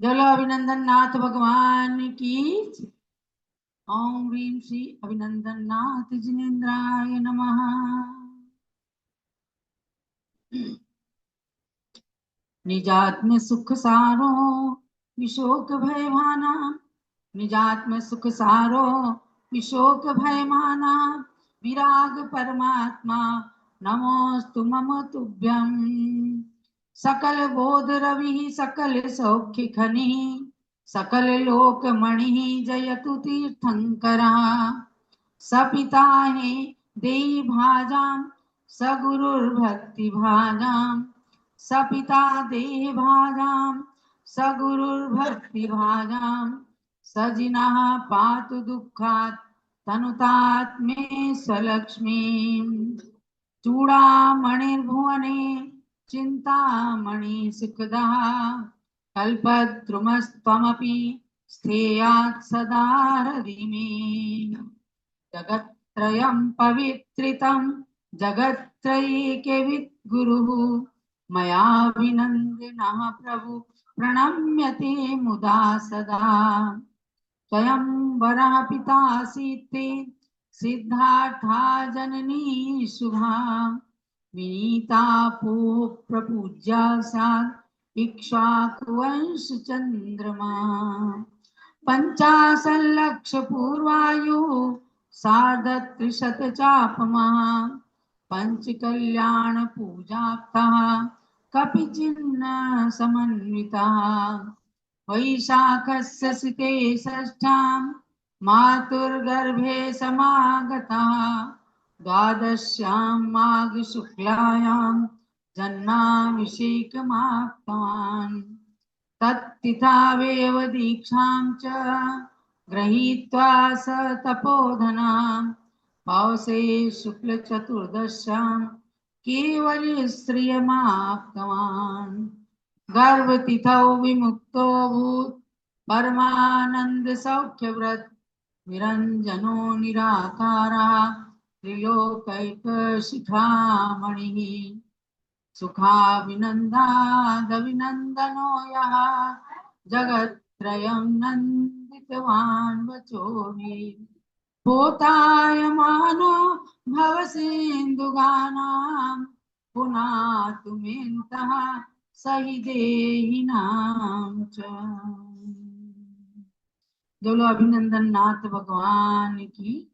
जलो अभिनंदन नाथ भगवान की ओम ह्रीम श्री अभिनंदन नाथ जिनेन्द्राय नमः। निजात्म सुख सारो विशोक भय भाना निजात्म सुख सारो विशोक भय माना विराग परमात्मा नमोस्तु मम तुभ्यम। सकल बोध रवि सकल सौख्य खनि, सकल लोक मणि जयतु तीर्थंकरा। सपिता देई भाजाम सगुरुर्भक्ति भाजाम सपिता देह भाजाम सगुरुर्भक्ति भाजाम सजिनः पातु दुःखात् तनुतात्मे स्वलक्ष्मी। चूडामणिर्भुवने चिन्तामणि सुखदः, कल्पद्रुमस्त्वमपि स्थेयात् सदा हृदि मे जगत्त्रयं पवित्रितं जगत्त्रयैक्यविद्गुरुः मया विनन्दिनः प्रभु, प्रणम्यते मुदा सदा। स्वयं वरः पितासि ते सिद्धार्था जननी शुभा विनीता पो प्रपूज्या इक्ष्वाकुवंश चन्द्रमा पञ्चाशल्लक्षपूर्वायुः सार्धत्रिशतचापमा। पञ्चकल्याणपूजाप्तः कपिचिन्न समन्वितः वैशाखस्य सिते षष्ठां, मातुर्गर्भे समागतः। द्वादश्यां माघशुक्लायां जन्माभिषेकमाप्तवान् तत्तिथावेव दीक्षां च गृहीत्वा स तपोधनां। पौषे शुक्लचतुर्दश्यां केवलश्रियमाप्तवान्। गर्भतिथौ विमुक्तो भूत् परमानन्दसौख्यव्रत। निरञ्जनो निराकारः त्रिलोकैकशिखामणिः सुखाभिनन्दादभिनन्दनो यः जगत्त्रयं नन्दितवान् वचो मे। पोतायमानो भवसेन्दुगानां, पुनातु मेन्तः सहि देहिनां च। बोलो अभिनंदन नाथ भगवान की